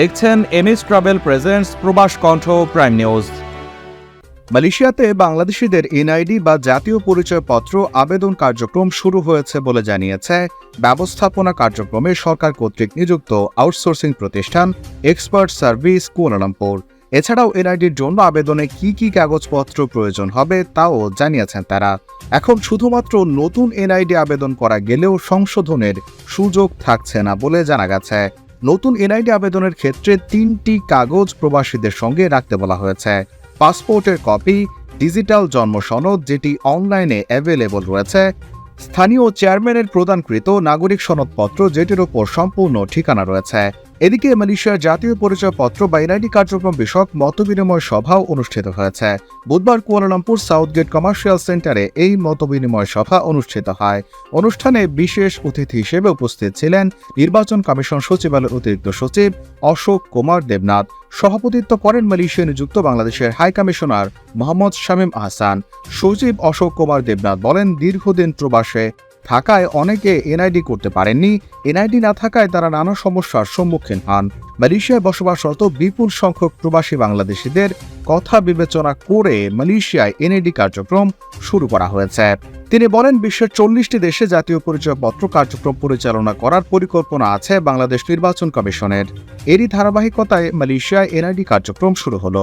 দেখছেন MS travel presents প্রবাস কণ্ঠ প্রাইম নিউজ। মালয়েশিয়াতে বাংলাদেশিদের এনআইডি বা জাতীয় পরিচয়পত্র আবেদন কার্যক্রম শুরু হয়েছে বলে জানিয়েছে ব্যবস্থাপনা কার্যক্রমে সরকার কর্তৃক নিযুক্ত আউটসোর্সিং প্রতিষ্ঠান এক্সপার্ট সার্ভিস কুয়ালালামপুর। এছাড়াও এনআইডির জন্য আবেদনে কি কি কাগজপত্র প্রয়োজন হবে তাও জানিয়েছেন তারা। এখন শুধুমাত্র নতুন এনআইডি আবেদন করা গেলেও সংশোধনের সুযোগ থাকছে না বলে জানা গেছে। নতুন এনআইডি আবেদনের ক্ষেত্রে তিনটি কাগজ প্রবাসীদের সঙ্গে রাখতে বলা হয়েছে। পাসপোর্টের কপি, ডিজিটাল জন্ম সনদ যেটি অনলাইনে অ্যাভেলেবল রয়েছে, স্থানীয় চেয়ারম্যানের প্রদানকৃত নাগরিক সনদপত্র যেটির ওপর সম্পূর্ণ ঠিকানা রয়েছে। এদিকে মালয়েশিয়ার জাতীয় পরিচয়পত্র বা এনআইডি কার্যক্রম বিষয়ক মতবিনিময় সভাও অনুষ্ঠিত হয়েছে। বুধবার কুয়ালালামপুর সাউথগেট কমার্শিয়াল সেন্টারে এই মতবিনিময় সভা অনুষ্ঠিত হয়। অনুষ্ঠানে বিশেষ অতিথি হিসেবে উপস্থিত ছিলেন নির্বাচন কমিশন সচিবালয়ের অতিরিক্ত সচিব অশোক কুমার দেবনাথ। সভাপতিত্ব করেন মালয়েশিয়া নিযুক্ত বাংলাদেশের হাই কমিশনার মোহাম্মদ শামীম আহসান। সচিব অশোক কুমার দেবনাথ বলেন, দীর্ঘদিন প্রবাসে থাকায় অনেকে এনআইডি করতে পারেননি। এনআইডি না থাকায় তারা নানা সমস্যার সম্মুখীন হন। মালয়েশিয়ায় বসবাসরত বিপুল সংখ্যক প্রবাসী বাংলাদেশিদের কথা বিবেচনা করে মালয়েশিয়ায় এনআইডি কার্যক্রম শুরু করা হয়েছে। তিনি বলেন, বিশ্বের চল্লিশটি দেশে জাতীয় পরিচয়পত্র কার্যক্রম পরিচালনা করার পরিকল্পনা আছে বাংলাদেশ নির্বাচন কমিশনের। এরই ধারাবাহিকতায় মালয়েশিয়ায় এনআইডি কার্যক্রম শুরু হলো।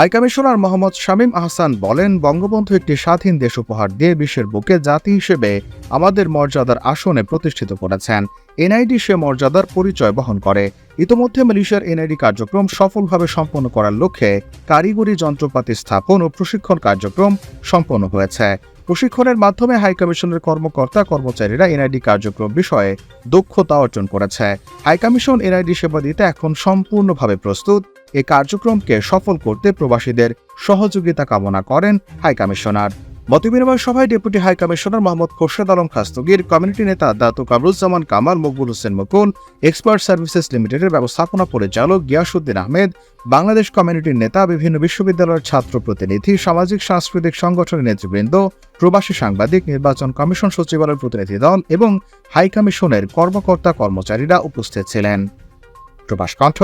হাইকমিশনার মোহাম্মদ শামীম আহসান বলেন, বঙ্গবন্ধু একটি স্বাধীন দেশ উপহার দিয়ে বিশ্বের বুকে জাতি হিসেবে আমাদের মর্যাদার আসনে প্রতিষ্ঠিত করেছেন। এনআইডি সে মর্যাদার পরিচয় বহন করে। ইতোমধ্যে মালয়েশিয়ার এনআইডি কার্যক্রম সফলভাবে সম্পন্ন করার লক্ষ্যে কারিগরি যন্ত্রপাতি স্থাপন ও প্রশিক্ষণ কার্যক্রম সম্পন্ন হয়েছে। প্রশিক্ষণের মাধ্যমে হাইকমিশনের কর্মকর্তা কর্মচারীরা এনআইডি কার্যক্রম বিষয়ে দক্ষতা অর্জন করেছে। হাইকমিশন এনআইডি সেবা দিতে এখন সম্পূর্ণভাবে প্রস্তুত। এ কার্যক্রমকে সফল করতে প্রবাসীদের সহযোগিতা কামনা করেন হাইকমিশনার মতবিনিময় সভায় deputy high commissioner Mohammad Khorshed Alam Khastagir, community নেতা Datu Kamruzzaman Kamal, Maqbul Hossain Mukul, expert services লিমিটেডের ব্যবস্থাপনা পরিচালক গিয়াসুদ্দিন আহমেদ, বাংলাদেশ কমিউনিটির নেতা, বিভিন্ন বিশ্ববিদ্যালয়ের ছাত্র প্রতিনিধি, সামাজিক, সাংস্কৃতিক সংগঠনের নেতৃবৃন্দ, প্রবাসী সাংবাদিক, নির্বাচন কমিশন সচিবালয়ের প্রতিনিধি দল এবং হাই কমিশনের কর্মকর্তা কর্মচারীরা উপস্থিত ছিলেন। প্রবাস কণ্ঠ,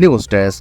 নিউজ ডেস্ক।